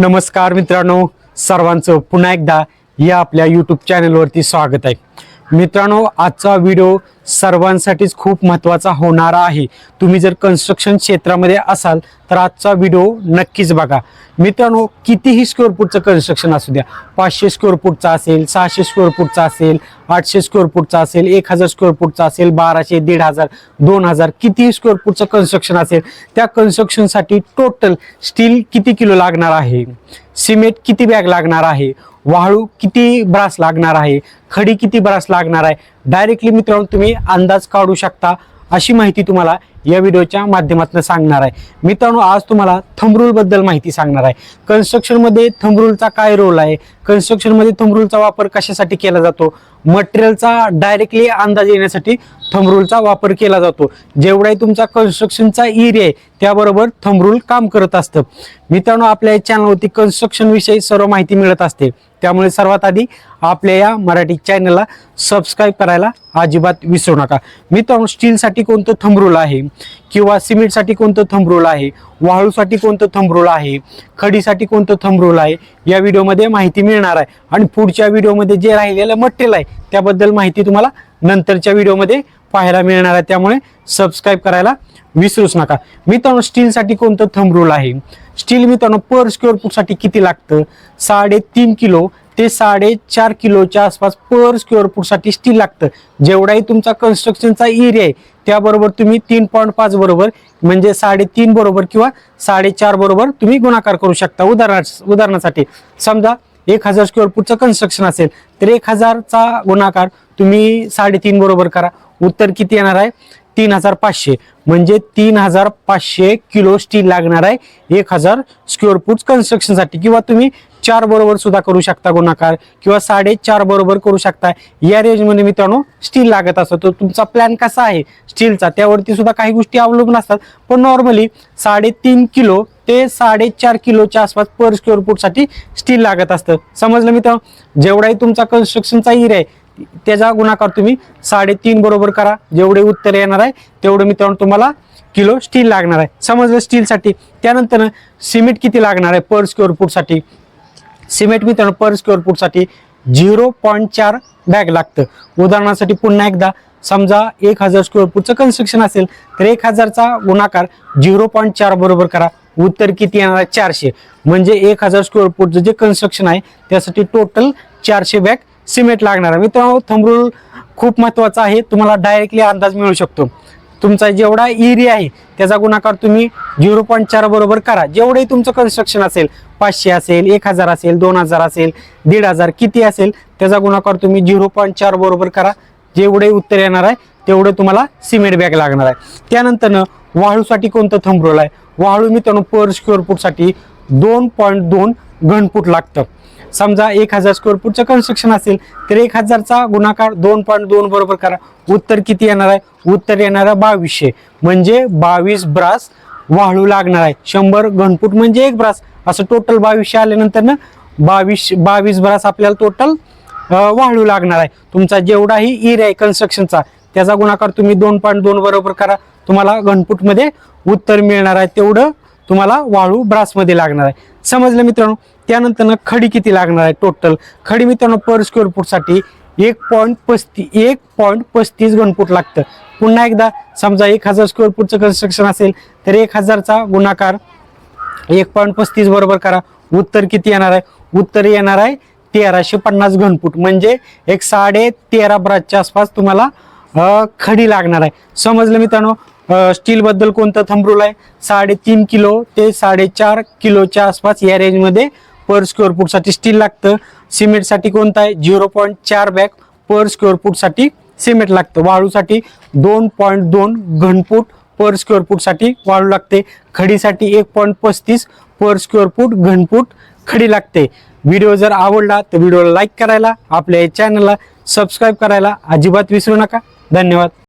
नमस्कार मित्रांनो सर्वांचं पुन्हा एकदा या आपल्या यूट्यूब चॅनलवरती स्वागत आहे. मित्रांनो आजचा व्हिडिओ सर्वांसाठीच खूप महत्त्वाचा होणार आहे. तुम्ही जर कन्स्ट्रक्शन क्षेत्रामध्ये असाल तर आजचा व्हिडिओ नक्कीच बघा. मित्रांनो कितीही स्क्वेअर फूटचं कन्स्ट्रक्शन असू द्या पाचशे स्क्वेअर फूटचा असेल सहाशे स्क्वेअर फूटचा असेल आठशे स्क्वेअर फूटचा असेल एक हजार स्क्वेअर फूटचा असेल बाराशे दीड हजार दोन हजार कितीही स्क्वेअर फूटचं कन्स्ट्रक्शन असेल त्या कन्स्ट्रक्शनसाठी टोटल स्टील किती किलो लागणार आहे? सिमेंट किती बॅग लागणार आहे? वाळू किती ब्रास लागणार आहे? खडी किती ब्रास लागणार आहे? डायरेक्टली मित्रांनो तुम्ही अंदाज काढू शकता. अशी माहिती तुम्हाला या व्हिडिओच्या माध्यमातून सांगणार आहे. मित्रांनो आज तुम्हाला थंबरूल बद्दल माहिती सांगणार आहे. कन्स्ट्रक्शनमध्ये थंबरूलचा काय रोल आहे? कन्स्ट्रक्शनमध्ये थंबरूलचा वापर कशासाठी केला जातो? मटेरियलचा डायरेक्टली अंदाज येण्यासाठी थंबरूलचा वापर केला जातो. जेवढाही तुमचा कन्स्ट्रक्शनचा एरिया आहे त्याबरोबर थंबरूल काम करत असतं. मित्रांनो आपल्या या चॅनलवरती कन्स्ट्रक्शन विषयी सर्व माहिती मिळत असते. त्यामुळे सर्वात आधी आपल्या या मराठी चॅनलला सबस्क्राईब करायला अजिबात विसरू नका. मित्रांनो स्टीलसाठी कोणतं थंबरूल आहे? किंवा सिमेंटसाठी कोणतं थंब रूल आहे वाळूसाठी कोणतं थंबरूल आहे खडीसाठी कोणतं थंबरूल आहे या व्हिडिओमध्ये माहिती मिळणार आहे. आणि पुढच्या व्हिडिओमध्ये जे राहिलेलं मटेरियल आहे त्याबद्दल माहिती तुम्हाला नंतरच्या व्हिडिओमध्ये पाहायला मिळणार आहे. त्यामुळे सबस्क्राईब करायला विसरूच नका. मित्रांनो स्टीलसाठी कोणतं थंब रूल आहे? स्टील मित्रांनो पर स्क्वेअर फूटसाठी किती लागतं? साडेतीन किलो ते साडेचार किलोच्या आसपास पर स्क्वेअर फूटसाठी स्टील लागतं. जेवढाही तुमचा कन्स्ट्रक्शनचा एरिया आहे त्याबरोबर तुम्ही तीन पॉईंट पाच बरोबर म्हणजे साडेतीन बरोबर किंवा साडेचार बरोबर तुम्ही गुणाकार करू शकता उदाहरणा उदाहरणासाठी. समजा एक हजार स्क्वेअर फूटचं कन्स्ट्रक्शन असेल तर एक हजारचा गुणाकार तुम्ही साडेतीन बरोबर करा. उत्तर किती येणार आहे? तीन हजार पाचशे. म्हणजे तीन हजार पाचशे किलो स्टील लागणार आहे. एक हजार स्क्वेअर फूट कन्स्ट्रक्शनसाठी किंवा तुम्ही चार बरोबर सुद्धा करू शकता गुणाकार. किंवा साडेचार बरोबर करू शकता. या रेंजमध्ये मित्रांनो स्टील लागत असतो. तर तुमचा प्लॅन कसा आहे? स्टीलचा त्यावरती सुद्धा काही गोष्टी अवलंबून असतात. पण नॉर्मली साडेतीन किलो ते साडेचार किलोच्या आसपास पर स्क्वेअर फूटसाठी स्टील लागत असतं. समजलं मित्रांनो? जेवढाही तुमचा कन्स्ट्रक्शनचा एरिया आहे त्याचा गुणाकार तुम्ही साडेतीन बरोबर करा. जेवढे उत्तर येणार आहे तेवढं मित्रांनो तुम्हाला किलो स्टील लागणार आहे. समजलं स्टीलसाठी त्यानंतर सिमेंट किती लागणार आहे पर स्क्वेअर फूटसाठी सिमेंट मित्रांनो पर स्क्वेअर फूटसाठी झिरो पॉईंट चार बॅग लागतं. उदाहरणासाठी पुन्हा एकदा समजा एक हजार स्क्वेअर फूटचं कन्स्ट्रक्शन असेल तर एक हजारचा गुणाकार झिरो पॉईंट चार बरोबर करा. उत्तर किती येणार आहे? चारशे. म्हणजे एक हजार स्क्वेअर फूटचं जे कन्स्ट्रक्शन आहे त्यासाठी टोटल चारशे बॅग सिमेंट लागणार आहे. मित्रांनो थंबरूल खूप महत्त्वाचा आहे. तुम्हाला डायरेक्टली अंदाज मिळू शकतो. तुमचा जेवढा एरिया आहे त्याचा गुणाकार तुम्ही झिरो पॉईंट चार बरोबर करा. जेवढंही तुमचं कन्स्ट्रक्शन असेल पाचशे असेल एक हजार असेल दोन हजार असेल दीड हजार किती असेल त्याचा गुणाकार तुम्ही झिरो पॉईंट चार बरोबर करा. जेवढे उत्तर येणार आहे तेवढं तुम्हाला सिमेंट बॅग लागणार आहे. त्यानंतर वाळूसाठी कोणतं थंबरोल आहे? वाळू मित्रांनो पर स्क्वेअर फूटसाठी दोन पॉईंट दोन घनफूट लागतं. समजा एक हजार स्क्वेअर फूटचं कन्स्ट्रक्शन असेल तर एक हजारचा गुणाकार दोन पॉईंट दोन बरोबर करा. उत्तर किती येणार आहे? उत्तर येणार आहे बावीसशे. म्हणजे बावीस ब्रास वाळू लागणार आहे. शंभर घनफूट म्हणजे एक ब्रास. असं टोटल बावीसशे आल्यानंतर ना बावीस बावीस ब्रास आपल्याला टोटल वाळू लागणार आहे. तुमचा जेवढाही इर आहे कन्स्ट्रक्शनचा त्याचा गुणाकार तुम्ही दोन पॉईंट दोन बरोबर करा. तुम्हाला घनफूटमध्ये उत्तर मिळणार आहे. तेवढं तुम्हाला वाळू ब्रासमध्ये लागणार आहे. समजलं मित्रांनो? त्यानंतर खडी किती लागणार आहे टोटल खडी मित्रांनो पर स्क्वेअर फूटसाठी एक पॉईंट पस्ती एक पॉईंट पस्तीस घनफूट लागतं. पुन्हा एकदा समजा एक हजार स्क्वेअर फूटचं कन्स्ट्रक्शन असेल तर एक हजारचा गुणाकार एक पॉईंट पस्तीस बरोबर करा. उत्तर किती येणार आहे? उत्तर येणार आहे तेराशे पन्नास घनफूट. म्हणजे एक साडे तेरा ब्रासच्या आसपास तुम्हाला खडी लागणार आहे. समजलं मित्रांनो? स्टील बद्दल कोणतं थंबरूल आहे? साडेतीन किलो ते साडेचार किलोच्या आसपास या रेंजमध्ये पर स्क्वेअर फूटसाठी स्टील लागतं. सिमेंटसाठी कोणतं आहे? झिरो पॉईंट चार बॅग पर स्क्वेअर फूटसाठी सिमेंट लागतं. वाळूसाठी दोन पॉईंट दोन घनफूट पर स्क्वेअर फूटसाठी वाळू लागते. खडीसाठी एक पॉईंट पस्तीस पर स्क्वेअर फूट घनफूट खडी लागते. व्हिडिओ जर आवडला तर व्हिडिओला लाईक करायला आपल्या चॅनलला सबस्क्राईब करायला अजिबात विसरू नका. धन्यवाद.